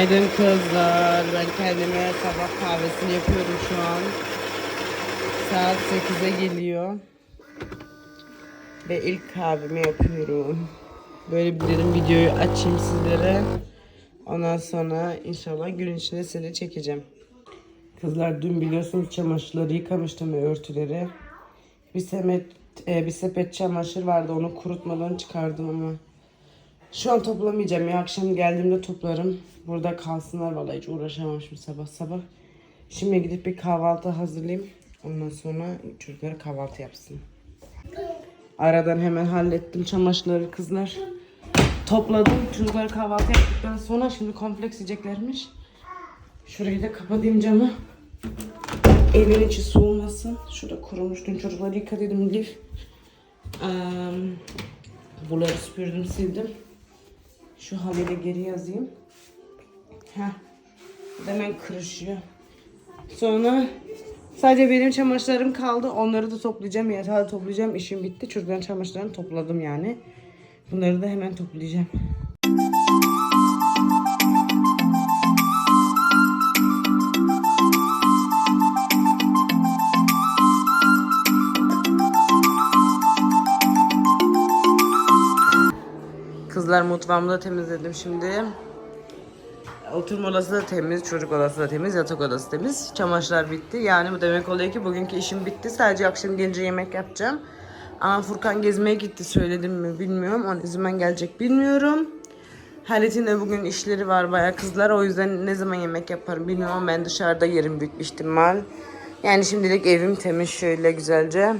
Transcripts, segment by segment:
Günaydın kızlar. Ben kendime sabah kahvesini yapıyorum şu an. Saat 8'e geliyor. Ve ilk kahvemi yapıyorum. Böyle bir dedim videoyu açayım sizlere. Ondan sonra inşallah gün içinde seni çekeceğim. Kızlar dün biliyorsunuz çamaşırları yıkamıştım ve örtüleri. Bir sepet, e, bir sepet çamaşır vardı onu kurutmadan çıkardım ama şu an toplamayacağım ya. Akşam geldiğimde toplarım. Burada kalsınlar vallahi hiç uğraşamamışım sabah sabah. Şimdi gidip bir kahvaltı hazırlayayım. Ondan sonra çocuklar kahvaltı yapsın. Aradan hemen hallettim çamaşırları kızlar. Topladım. Çocuklar kahvaltı yaptıktan sonra şimdi kompleks yiyeceklermiş. Şurayı da kapatayım camı. Evin içi soğumasın. Şurada kurumuş. Dün çocukları yıkadım lif. Eee Buraları süpürdüm sildim. Şu halıyı da geri yazayım. Heh. Hemen kırışıyor. Sonra sadece benim çamaşırlarım kaldı. Onları da toplayacağım. Yatağı toplayacağım. İşim bitti. Çocukların çamaşırlarını topladım yani. Bunları da hemen toplayacağım. Kızlar mutfağımı da temizledim şimdi. Oturma odası da temiz, çocuk odası da temiz, yatak odası temiz. Çamaşırlar bitti. Yani bu demek oluyor ki bugünkü işim bitti. Sadece akşam gelince yemek yapacağım. Ama Furkan gezmeye gitti söyledim mi bilmiyorum. O ne zaman gelecek bilmiyorum. Halit'in de bugün işleri var bayağı kızlar. O yüzden ne zaman yemek yaparım bilmiyorum. Ben dışarıda yerim büyük bir ihtimal. Yani şimdilik evim temiz şöyle güzelce.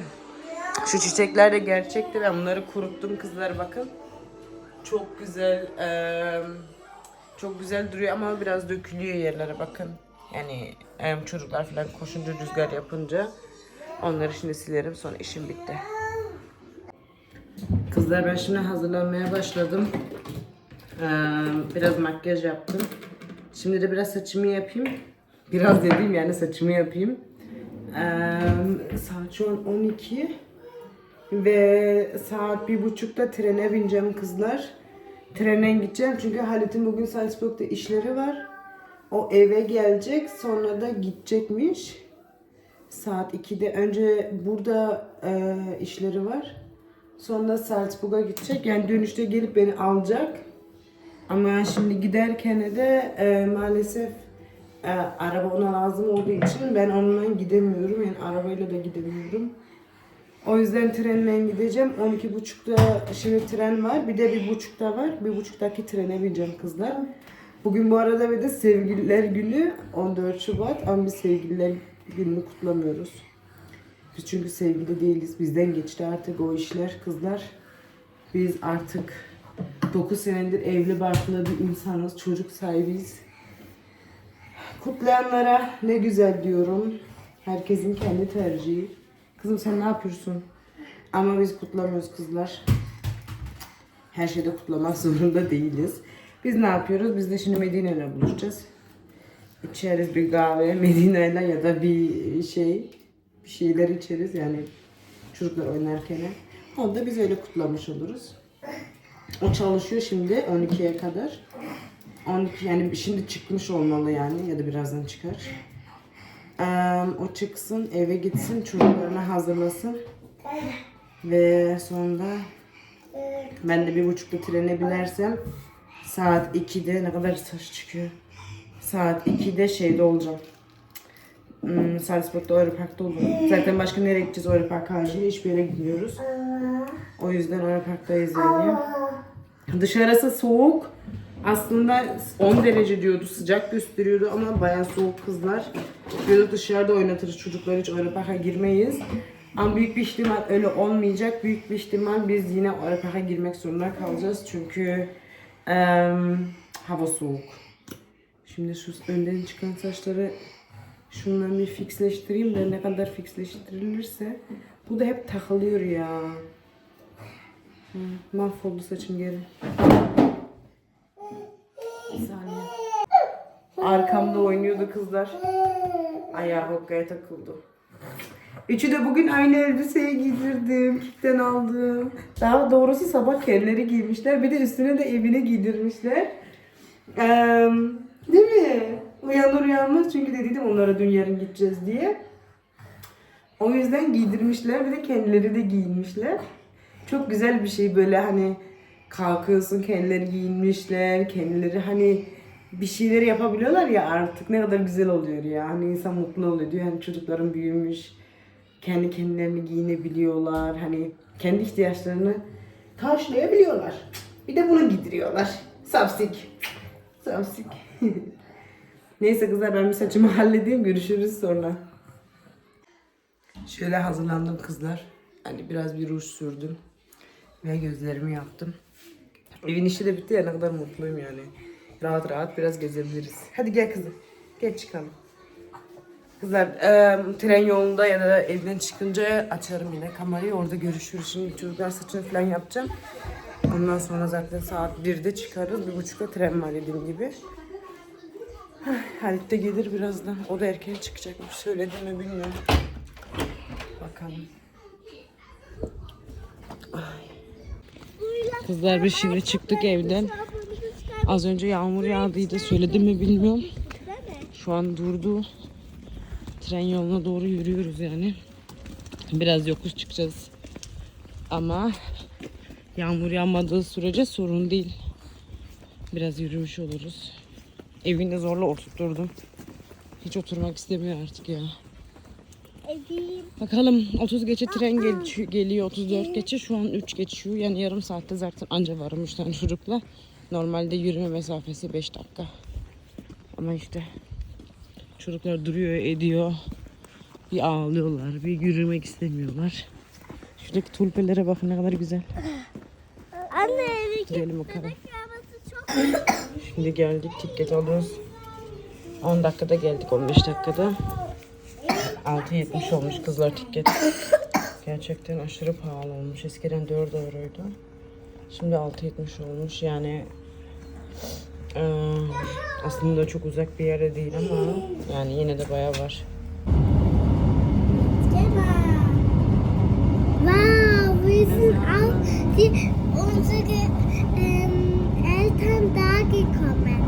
Şu çiçekler de gerçekti. Ben bunları kuruttum kızlar bakın. Çok güzel eee, çok güzel duruyor ama biraz dökülüyor yerlere bakın. Yani em, çocuklar falan koşunca rüzgar yapınca onları şimdi silerim sonra işim bitti. Kızlar ben şimdi hazırlanmaya başladım. Eee, biraz makyaj yaptım. Şimdi de biraz saçımı yapayım. Biraz dediğim yani saçımı yapayım. Eee saat şu an 12. Ve saat bir buçukta trene bineceğim kızlar. Trene gideceğim çünkü Halit'in bugün Salzburg'da işleri var. O eve gelecek sonra da gidecekmiş. Saat 2'de önce burada e, işleri var. Sonra Salzburg'a gidecek. Yani dönüşte gelip beni alacak. Ama şimdi giderken de e, maalesef e, araba ona lazım olduğu için ben onunla gidemiyorum. Yani arabayla da gidemiyorum. O yüzden trenle gideceğim. 12.30'da şimdi tren var. Bir de bir buçukta var. Bir buçuktaki trene bineceğim kızlar. Bugün bu arada bir de sevgililer günü 14 Şubat ama biz sevgililer gününü kutlamıyoruz. Biz çünkü sevgili değiliz. Bizden geçti artık o işler kızlar. Biz artık 9 senedir evli barklı bir insanız. Çocuk sahibiyiz. Kutlayanlara ne güzel diyorum. Herkesin kendi tercihi. Kızım sen ne yapıyorsun? Ama biz kutlamıyoruz kızlar. Her şeyde kutlamak zorunda değiliz. Biz ne yapıyoruz? Biz de şimdi Medine ile buluşacağız. İçeriz bir kahve Medine ile ya da bir şey bir şeyler içeriz yani çocuklar oynarken. Onu da biz öyle kutlamış oluruz. O çalışıyor şimdi 12'ye kadar. 12 yani şimdi çıkmış olmalı yani ya da birazdan çıkar. O çıksın, eve gitsin, çocuklarını hazırlasın. Ve sonra ben de bir buçukta trene binersem saat 2'de ne kadar saç çıkıyor. Saat 2'de şeyde olacağım. Hmm, Salzburg'da Europark'ta olurum. Zaten başka nereye gideceğiz Europark haricinde hiçbir yere gitmiyoruz. O yüzden Europark'tayız yani. Dışarısı soğuk. Aslında 10 derece diyordu, sıcak gösteriyordu ama bayağı soğuk kızlar. Diyordu dışarıda oynatırız çocuklar hiç öyle parka girmeyiz. Ama büyük bir ihtimal öyle olmayacak. Büyük bir ihtimal biz yine öyle parka girmek zorunda kalacağız. Çünkü em, hava soğuk. Şimdi şu önden çıkan saçları şunları bir fixleştireyim de ne kadar fixleştirilirse. Bu da hep takılıyor ya. Hı, mahvoldu saçım geri. Bir saniye. Arkamda oynuyordu kızlar. Ayağı hokkaya takıldı. Üçü de bugün aynı elbiseyi giydirdim. Kikten aldım. Daha doğrusu sabah kendileri giymişler. Bir de üstüne de evine giydirmişler. Eee Uyanır uyanmaz çünkü dediydim onlara dün yarın gideceğiz diye. O yüzden giydirmişler bir de kendileri de giyinmişler. Çok güzel bir şey böyle hani kalkıyorsun kendileri giyinmişler, kendileri hani bir şeyler yapabiliyorlar ya artık ne kadar güzel oluyor ya. Hani insan mutlu oluyor diyor. Hani çocukların büyümüş, kendi kendilerini giyinebiliyorlar. Hani kendi ihtiyaçlarını karşılayabiliyorlar. Bir de bunu giydiriyorlar. Sapsik. Sapsik. Neyse kızlar ben bir saçımı halledeyim. Görüşürüz sonra. Şöyle hazırlandım kızlar. Hani biraz bir ruj sürdüm. Ve gözlerimi yaptım. Evin işi de bitti ya ne kadar mutluyum yani. Rahat rahat biraz gezebiliriz. Hadi gel kızım. Gel çıkalım. Kızlar e, tren yolunda ya da evden çıkınca açarım yine kamerayı. Orada görüşürüz. Şimdi çocuklar saçını falan yapacağım. Ondan sonra zaten saat 1'de çıkarız. Bir buçukta tren var dediğim gibi. Halit de gelir birazdan. O da erken çıkacakmış. Söyledim mi bilmiyorum. Bakalım. Kızlar biz şimdi çıktık evden. Az önce yağmur yağdıydı. Söyledim mi bilmiyorum. Şu an durdu. Tren yoluna doğru yürüyoruz yani. Biraz yokuş çıkacağız. Ama yağmur yağmadığı sürece sorun değil. Biraz yürümüş oluruz. Evini zorla oturtturdum. Hiç oturmak istemiyor artık ya. Evim. Bakalım 30 geçe tren gel- geliyor 34 geçe şu an 3 geçiyor yani yarım saatte zaten anca varım 3 tane çocukla. Normalde yürüme mesafesi 5 dakika. Ama işte çocuklar duruyor ediyor. Bir ağlıyorlar bir yürümek istemiyorlar. Şuradaki tulpelere bakın ne kadar güzel. Anne evi Gidelim bakalım. Şimdi geldik tiket alıyoruz. 10 dakikada geldik 15 dakikada. 6.70 olmuş kızlar tiket. Gerçekten aşırı pahalı olmuş. Eskiden 4 euroydu. Şimdi 6.70 olmuş. Yani eee, aslında çok uzak bir yere değil ama yani yine de bayağı var. Wow, wir sind auch ähm, Eltern da gekommen.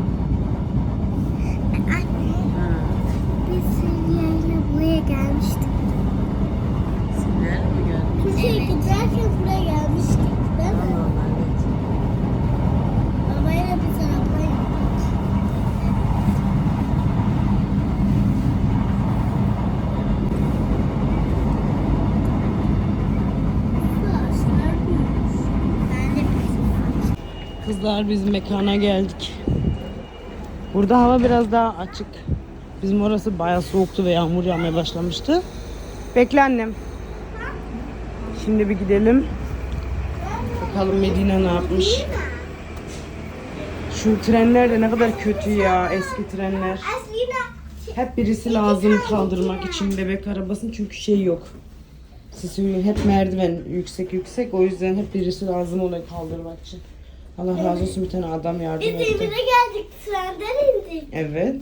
Äh, Biz Seviye'yle buraya gelmiştik. Türkiye'ye giderken buraya gelmiştik değil mi? Babayla biz arabaya gittik. Bu ağaçlar büyümüş. Ben de bizim Kızlar biz mekana geldik. Burada hava biraz daha açık. Bizim orası bayağı soğuktu ve yağmur yağmaya başlamıştı. Bekle annem. Şimdi bir gidelim. Bakalım Medine ne yapmış. Şu trenler de ne kadar kötü ya eski trenler. Hep birisi lazım kaldırmak için bebek arabasını çünkü şey yok. Siz hep merdiven yüksek yüksek o yüzden hep birisi lazım oluyor kaldırmak için. Allah razı olsun bir tane adam yardım biz etti. evine geldik. Trenden indik. Evet.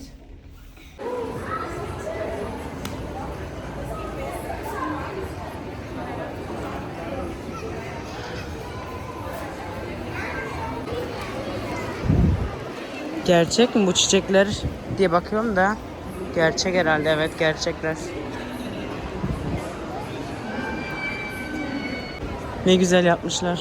Gerçek mi bu çiçekler diye bakıyorum da gerçek herhalde evet gerçekler. Ne güzel yapmışlar.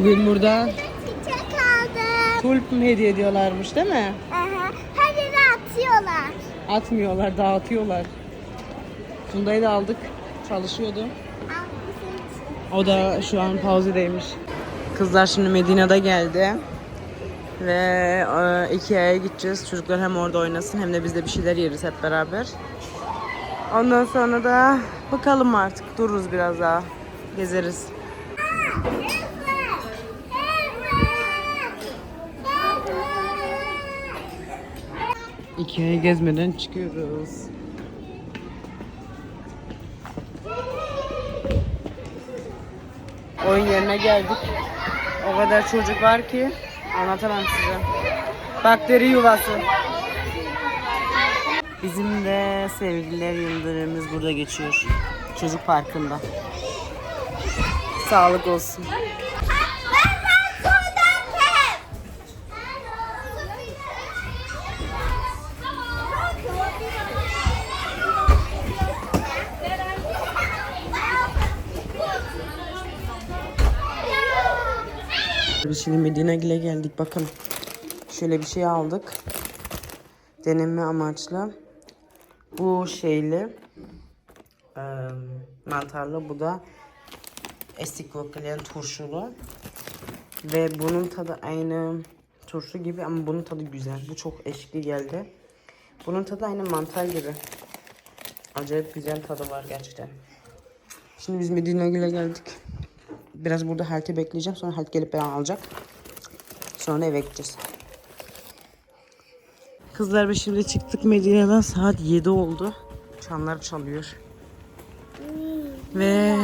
Bugün burada Çiçek aldım. tulp mu hediye ediyorlarmış değil mi? Aha, her yere atıyorlar. Atmıyorlar, dağıtıyorlar. Funda'yı da aldık. Çalışıyordu. O da şu an pauzedeymiş. Kızlar şimdi Medine'de geldi. Ve e, Ikea'ya gideceğiz. Çocuklar hem orada oynasın hem de biz de bir şeyler yeriz hep beraber. Ondan sonra da bakalım artık. Dururuz biraz daha. Gezeriz. Ikea'yı gezmeden çıkıyoruz. Oyun yerine geldik. O kadar çocuk var ki anlatamam size. Bakteri yuvası. Bizim de sevgililer yıldırımımız burada geçiyor. Çocuk parkında. Sağlık olsun. Şimdi Medinegil'e geldik bakın. Şöyle bir şey aldık. Deneme amaçlı. Bu şeyli eee, mantarlı bu da estikokleyen turşulu. Ve bunun tadı aynı turşu gibi ama bunun tadı güzel. Bu çok eşli geldi. Bunun tadı aynı mantar gibi. Acayip güzel tadı var gerçekten. Şimdi biz Medinegil'e geldik. Biraz burada Halt'i bekleyeceğim. Sonra Halt gelip beni alacak. Sonra eve gideceğiz. Kızlar biz şimdi çıktık Medine'den. Saat 7 oldu. Çanlar çalıyor. Ve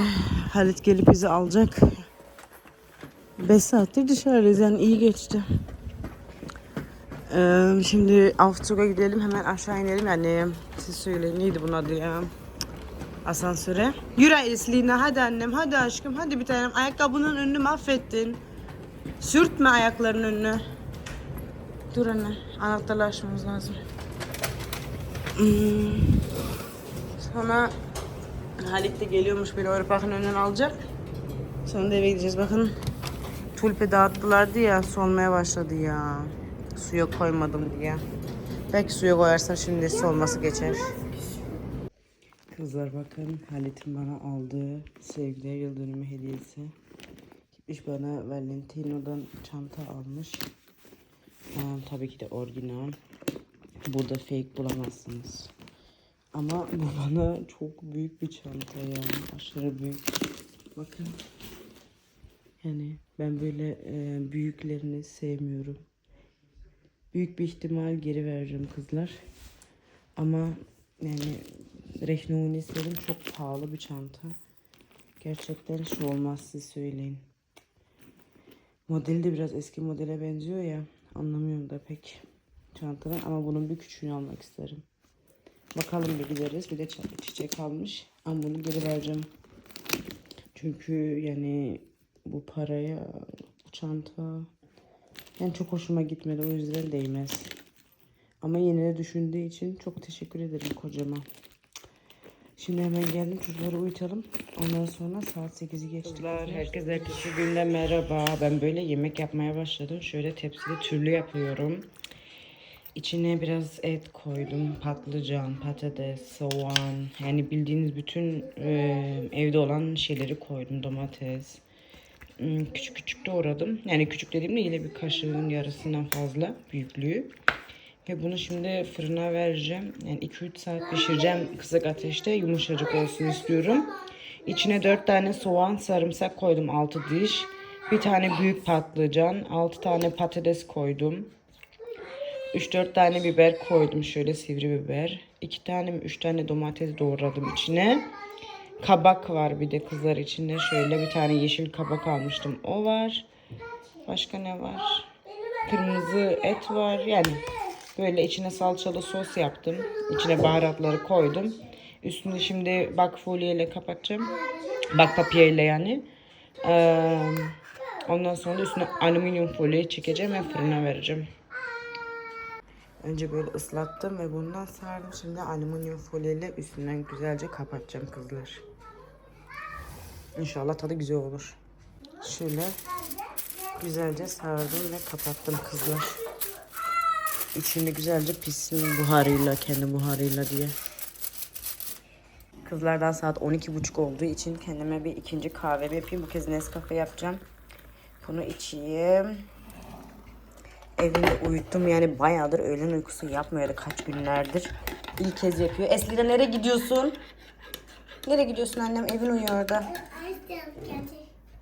Halit gelip bizi alacak. 5 saattir dışarıdayız yani iyi geçti. Ee, şimdi Avtürk'e gidelim hemen aşağı inelim yani siz söyleyin neydi bunun adı ya asansöre. Yürü Eslina hadi annem hadi aşkım hadi bir tanem ayakkabının önünü mahvettin. Sürtme ayaklarının önünü. Dur anne anahtarla açmamız lazım. Hmm. Sonra Halit de geliyormuş beni Avrupa Park'ın önünden alacak. Sonra da eve gideceğiz. Bakın tulpe dağıttılardı ya solmaya başladı ya. Suya koymadım diye. Belki suya koyarsam şimdi solması geçer. Kızlar bakın Halit'in bana aldığı sevgili yıl dönümü hediyesi. Gitmiş bana Valentino'dan çanta almış. Ha, tabii ki de orijinal. Burada fake bulamazsınız. Ama bu bana çok büyük bir çanta ya. Aşırı büyük. Bakın. Yani ben böyle e, büyüklerini sevmiyorum. Büyük bir ihtimal geri vereceğim kızlar. Ama yani Reşnuni istedim. Çok pahalı bir çanta. Gerçekten şu olmaz siz söyleyin. Modeli de biraz eski modele benziyor ya. Anlamıyorum da pek çantadan ama bunun bir küçüğünü almak isterim. Bakalım bir gideriz. Bir de çi- çiçek almış. Ama bunu geri vereceğim. Çünkü yani bu paraya bu çanta yani çok hoşuma gitmedi. O yüzden değmez. Ama yine de düşündüğü için çok teşekkür ederim kocama. Şimdi hemen geldim çocukları uyutalım. Ondan sonra saat 8'i geçti. Kızlar herkes ertesi günde merhaba. Ben böyle yemek yapmaya başladım. Şöyle tepside türlü yapıyorum. İçine biraz et koydum. Patlıcan, patates, soğan. Yani bildiğiniz bütün e, evde olan şeyleri koydum. Domates. Hmm, Küçük küçük doğradım. Yani küçük dediğimde yine bir kaşığın yarısından fazla büyüklüğü. Ve bunu şimdi fırına vereceğim. Yani 2-3 saat pişireceğim kısık ateşte. Yumuşacık olsun istiyorum. İçine 4 tane soğan, sarımsak koydum 6 diş. Bir tane büyük patlıcan, 6 tane patates koydum. 3-4 tane biber koydum şöyle sivri biber. 2 tane mi 3 tane domates doğradım içine. Kabak var bir de kızlar içinde. Şöyle bir tane yeşil kabak almıştım. O var. Başka ne var? Kırmızı et var. Yani böyle içine salçalı sos yaptım. İçine baharatları koydum. Üstünü şimdi bak folyeyle kapatacağım. Bak papiyeyle yani. Ee, ondan sonra üstüne alüminyum folyeyi çekeceğim ve fırına vereceğim. Önce böyle ıslattım ve bundan sardım. Şimdi alüminyum folyeyle üstünden güzelce kapatacağım kızlar. İnşallah tadı güzel olur. Şöyle güzelce sardım ve kapattım kızlar. İçinde güzelce pişsin buharıyla, kendi buharıyla diye. Kızlardan saat 12.30 olduğu için kendime bir ikinci kahve yapayım. Bu kez Nescafe yapacağım. Bunu içeyim. Evinde uyuttum yani bayağıdır öğlen uykusu yapmıyordu kaç günlerdir. İlk kez yapıyor. Eslina nereye gidiyorsun? Nereye gidiyorsun annem? Evin uyuyor orada.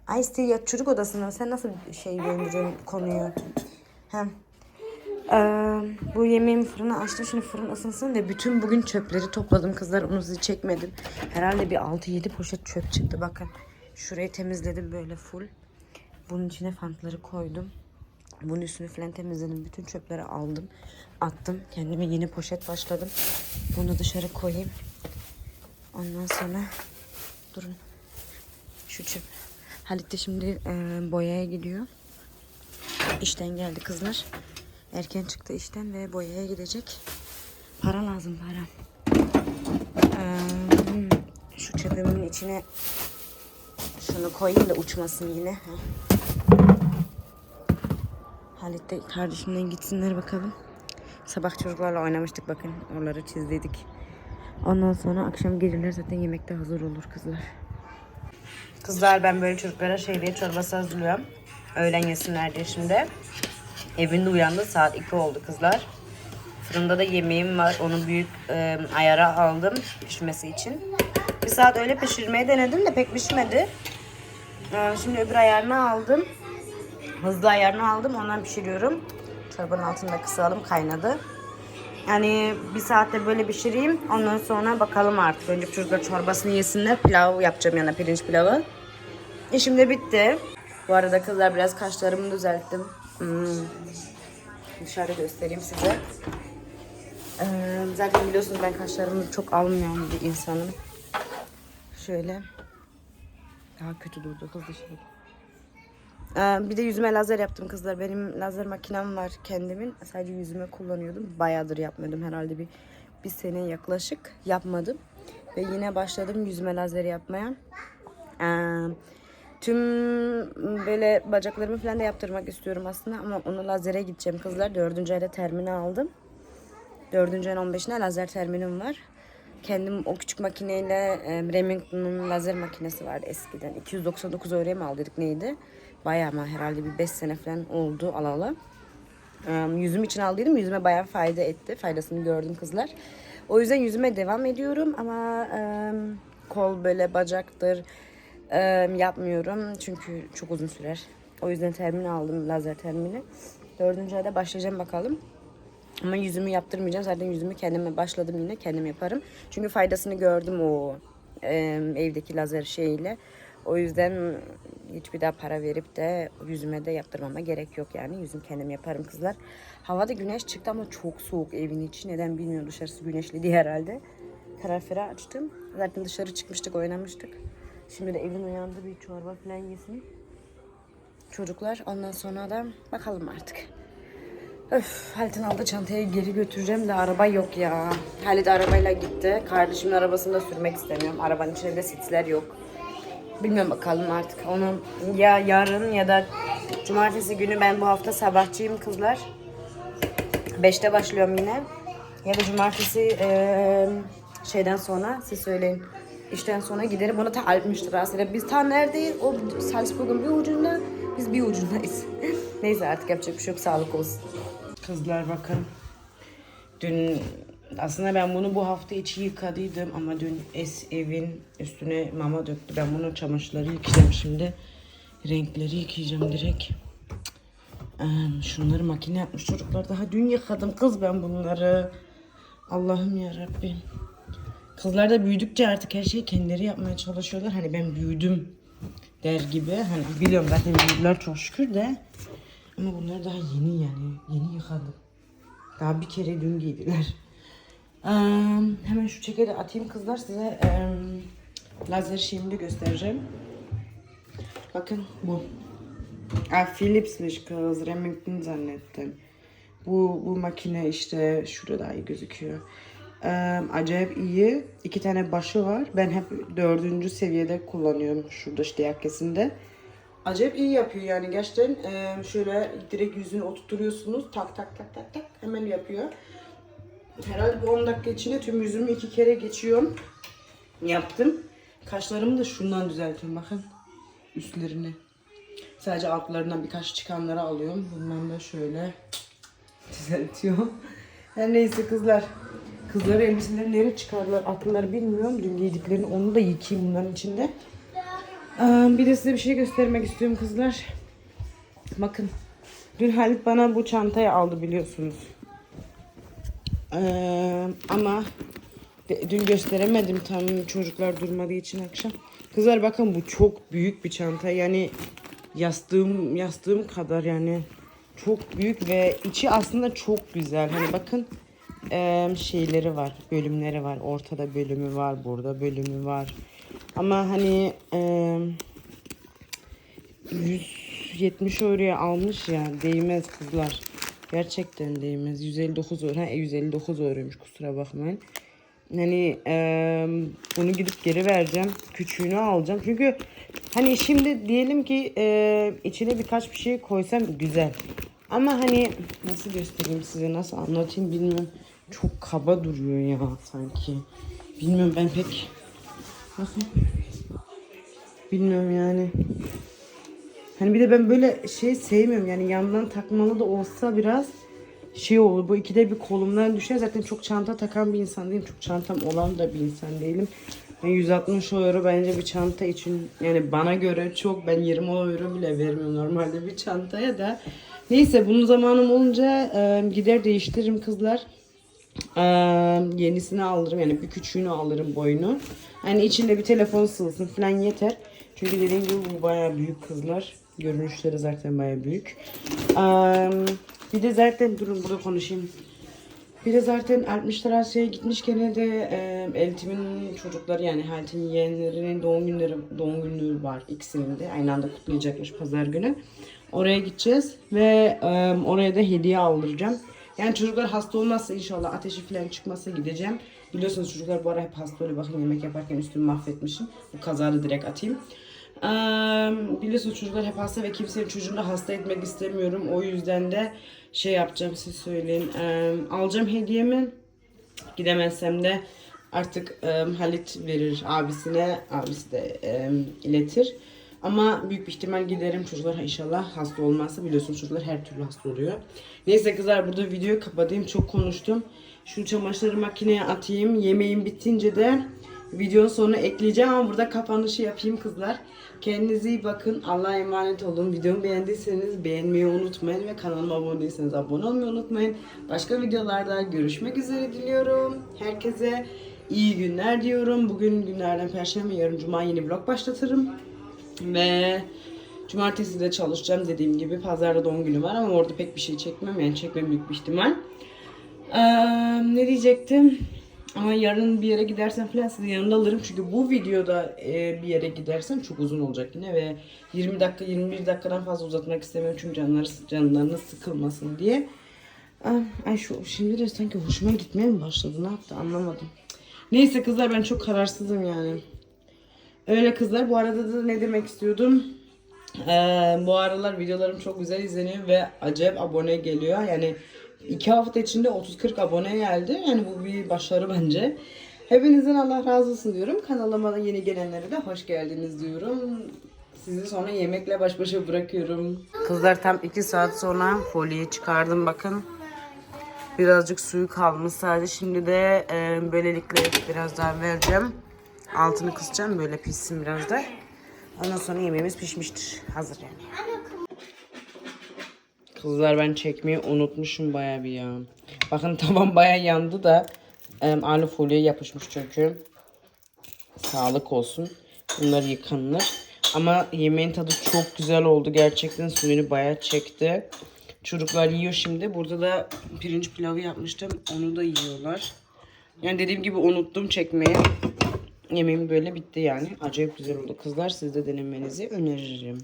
Ay işte ya çocuk odasına. Sen nasıl şey döndürüyorsun konuyu? Hem. Ee, bu yemeğimi fırına açtım. Şimdi fırın ısınsın ve bütün bugün çöpleri topladım kızlar. Onu size çekmedim. Herhalde bir 6-7 poşet çöp çıktı. Bakın. Şurayı temizledim böyle full. Bunun içine fantları koydum. Bunun üstünü falan temizledim. Bütün çöpleri aldım. Attım. Kendime yeni poşet başladım. Bunu dışarı koyayım. Ondan sonra durun. Şu çöp. Halit de şimdi e, boyaya gidiyor. İşten geldi kızlar. Erken çıktı işten ve boyaya gidecek. Para lazım para. Ee, şu çöpümün içine şunu koyayım da uçmasın yine. Halit de kardeşimden gitsinler bakalım. Sabah çocuklarla oynamıştık bakın. Oraları çizdik. Ondan sonra akşam gelirler zaten yemekte hazır olur kızlar. Kızlar ben böyle çocuklara şehriye çorbası hazırlıyorum. Öğlen yesinler diye şimdi. Evinde uyandı saat 2 oldu kızlar. Fırında da yemeğim var. Onu büyük e, ayara aldım pişmesi için. Bir saat öyle pişirmeye denedim de pek pişmedi. E, şimdi öbür ayarını aldım. Hızlı ayarını aldım. Ondan pişiriyorum. Çorbanın altında kısalım kaynadı. Yani bir saatte böyle pişireyim. Ondan sonra bakalım artık. Önce çocuklar çorbasını yesinler. Pilav yapacağım yana pirinç pilavı. İşim de bitti. Bu arada kızlar biraz kaşlarımı düzelttim. Hmm. Dışarıda göstereyim size. Ee, zaten biliyorsunuz ben kaşlarımı çok almayan bir insanım. Şöyle. Daha kötü durdu kız dışarıda. Ee, bir de yüzüme lazer yaptım kızlar. Benim lazer makinem var kendimin. Sadece yüzüme kullanıyordum. Bayağıdır yapmıyordum. Herhalde bir, bir sene yaklaşık yapmadım. Ve yine başladım yüzüme lazer yapmaya. Ee, tüm böyle bacaklarımı falan da yaptırmak istiyorum aslında. Ama onu lazere gideceğim kızlar. Dördüncü ayda termini aldım. Dördüncü ayın 15'ine lazer terminim var. Kendim o küçük makineyle e, Remington'un lazer makinesi vardı eskiden. 299 euroya mı aldıydık neydi? Bayağı ama herhalde bir 5 sene falan oldu alalı. E, yüzüm için aldıydım. Yüzüme bayağı fayda etti. Faydasını gördüm kızlar. O yüzden yüzüme devam ediyorum ama e, kol böyle bacaktır e, yapmıyorum. Çünkü çok uzun sürer. O yüzden termin aldım lazer termini. Dördüncü ayda başlayacağım bakalım. Ama yüzümü yaptırmayacağım. Zaten yüzümü kendime başladım yine. Kendim yaparım. Çünkü faydasını gördüm o e, evdeki lazer şeyiyle. O yüzden hiçbir daha para verip de yüzüme de yaptırmama gerek yok yani. Yüzüm kendim yaparım kızlar. Havada güneş çıktı ama çok soğuk evin içi. Neden bilmiyorum dışarısı güneşli diye herhalde. Kaloriferi açtım. Zaten dışarı çıkmıştık oynamıştık. Şimdi de evin uyandı bir çorba falan yesin. Çocuklar ondan sonra da bakalım artık. Öf, Halit'in aldığı çantayı geri götüreceğim de araba yok ya. Halit arabayla gitti. Kardeşimin arabasını da sürmek istemiyorum. Arabanın içinde de sitler yok. Bilmiyorum bakalım artık. Onu ya yarın ya da cumartesi günü ben bu hafta sabahçıyım kızlar. Beşte başlıyorum yine. Ya da cumartesi eee, şeyden sonra siz söyleyin. İşten sonra giderim. Onu ta aslında. Biz tam neredeyiz? O Salzburg'un bir ucunda. Biz bir ucundayız. Neyse artık yapacak bir şey yok. Sağlık olsun. Kızlar bakın. Dün aslında ben bunu bu hafta içi yıkadıydım ama dün es evin üstüne mama döktü. Ben bunu çamaşırları yıkayacağım şimdi. Renkleri yıkayacağım direkt. Ee, şunları makine yapmış çocuklar. Daha dün yıkadım kız ben bunları. Allah'ım ya Rabbim. Kızlar da büyüdükçe artık her şeyi kendileri yapmaya çalışıyorlar. Hani ben büyüdüm der gibi. Hani biliyorum zaten büyüdüler çok şükür de. Ama bunlar daha yeni yani. Yeni yıkadım. Daha bir kere dün giydiler. Ee, hemen şu çekeri atayım kızlar size ee, lazer şeyimi göstereceğim. Bakın bu. Aa, Philips'miş kız. Remington zannettim. Bu, bu makine işte şurada daha iyi gözüküyor. Ee, acayip iyi. İki tane başı var. Ben hep dördüncü seviyede kullanıyorum şurada işte yakasında. Acayip iyi yapıyor yani gerçekten e, şöyle direkt yüzünü oturtuyorsunuz tak tak tak tak tak hemen yapıyor. Herhalde bu 10 dakika içinde tüm yüzümü iki kere geçiyorum. Yaptım. Kaşlarımı da şundan düzeltiyorum bakın. Üstlerini. Sadece altlarından birkaç çıkanları alıyorum. Bundan da şöyle düzeltiyorum. Her neyse kızlar. Kızlar elbiseleri nereye çıkardılar attılar bilmiyorum. Dün giydiklerini onu da yıkayayım bunların içinde. Ee, bir de size bir şey göstermek istiyorum kızlar. Bakın. Dün Halit bana bu çantayı aldı biliyorsunuz. Ee, ama dün gösteremedim tam çocuklar durmadığı için akşam. Kızlar bakın bu çok büyük bir çanta. Yani yastığım yastığım kadar yani Çok büyük ve içi aslında çok güzel. Hani bakın eee, şeyleri var, bölümleri var. Ortada bölümü var, burada bölümü var. Ama hani eee 170 euroya almış ya değmez kızlar. Gerçekten değmez. 159 euro. Ha, 159 euroymuş kusura bakmayın. Hani eee, bunu gidip geri vereceğim. Küçüğünü alacağım. Çünkü hani şimdi diyelim ki eee, içine birkaç bir şey koysam güzel. Ama hani nasıl göstereyim size nasıl anlatayım bilmiyorum. Çok kaba duruyor ya sanki. Bilmiyorum ben pek nasıl bilmiyorum yani. Hani bir de ben böyle şey sevmiyorum yani yandan takmalı da olsa biraz şey olur. Bu ikide bir kolumdan düşer. Zaten çok çanta takan bir insan değilim. Çok çantam olan da bir insan değilim. Ben 160 euro bence bir çanta için yani bana göre çok. Ben 20 euro bile vermiyorum normalde bir çantaya da. Neyse bunun zamanım olunca e, gider değiştiririm kızlar. Ee, yenisini alırım yani bir küçüğünü alırım boyunu. Hani içinde bir telefon sığsın falan yeter. Çünkü dediğim gibi bu bayağı büyük kızlar. Görünüşleri zaten bayağı büyük. Ee, bir de zaten durun burada konuşayım. Bir de zaten 60 Asya'ya gitmişken de e, Eltim'in çocukları yani Heltin yeğenlerinin doğum günleri doğum günü var ikisinin de aynı anda kutlayacakmış pazar günü. Oraya gideceğiz ve e, oraya da hediye aldıracağım. Yani çocuklar hasta olmazsa inşallah ateşi falan çıkmazsa gideceğim. Biliyorsunuz çocuklar bu ara hep hasta oluyor. Bakın yemek yaparken üstümü mahvetmişim. Bu kazada direkt atayım. Ee, biliyorsunuz çocuklar hep hasta ve kimsenin çocuğunu hasta etmek istemiyorum. O yüzden de şey yapacağım size söyleyeyim. Ee, alacağım hediyemi. Gidemezsem de artık e, Halit verir abisine. Abisi de e, iletir. Ama büyük bir ihtimal giderim çocuklar inşallah hasta olmazsa biliyorsunuz çocuklar her türlü hasta oluyor. Neyse kızlar burada videoyu kapatayım çok konuştum. Şu çamaşırı makineye atayım. Yemeğim bitince de videonun sonuna ekleyeceğim ama burada kapanışı yapayım kızlar. Kendinize iyi bakın. Allah'a emanet olun. Videomu beğendiyseniz beğenmeyi unutmayın ve kanalıma abone değilseniz abone olmayı unutmayın. Başka videolarda görüşmek üzere diliyorum. Herkese iyi günler diyorum. Bugün günlerden perşembe, yarın cuma yeni vlog başlatırım. Ve cumartesi de çalışacağım dediğim gibi. Pazarda doğum günü var ama orada pek bir şey çekmem. Yani çekmem büyük bir ihtimal. Ee, ne diyecektim? Ama yarın bir yere gidersem falan sizi yanımda alırım. Çünkü bu videoda e, bir yere gidersem çok uzun olacak yine ve 20 dakika 21 dakikadan fazla uzatmak istemiyorum. Çünkü canları, canlarınız sıkılmasın diye. Ay, Ay şu şimdi de sanki hoşuma gitmeye mi başladı? Ne yaptı anlamadım. Neyse kızlar ben çok kararsızım yani. Öyle kızlar. Bu arada da ne demek istiyordum? Ee, bu aralar videolarım çok güzel izleniyor ve acayip abone geliyor. Yani iki hafta içinde 30-40 abone geldi. Yani bu bir başarı bence. Hepinizden Allah razı olsun diyorum. Kanalıma yeni gelenlere de hoş geldiniz diyorum. Sizi sonra yemekle baş başa bırakıyorum. Kızlar tam 2 saat sonra folyeyi çıkardım bakın. Birazcık suyu kalmış sadece. Şimdi de e, böylelikle biraz daha vereceğim. Altını kısacağım böyle pişsin biraz da. Ondan sonra yemeğimiz pişmiştir. Hazır yani. Kızlar ben çekmeyi unutmuşum bayağı bir ya. Bakın tavan bayağı yandı da e, alu yapışmış çünkü. Sağlık olsun. Bunlar yıkanır. Ama yemeğin tadı çok güzel oldu. Gerçekten suyunu bayağı çekti. Çocuklar yiyor şimdi. Burada da pirinç pilavı yapmıştım. Onu da yiyorlar. Yani dediğim gibi unuttum çekmeyi. Yemeğim böyle bitti yani. Acayip güzel oldu. Kızlar siz de denemenizi öneririm.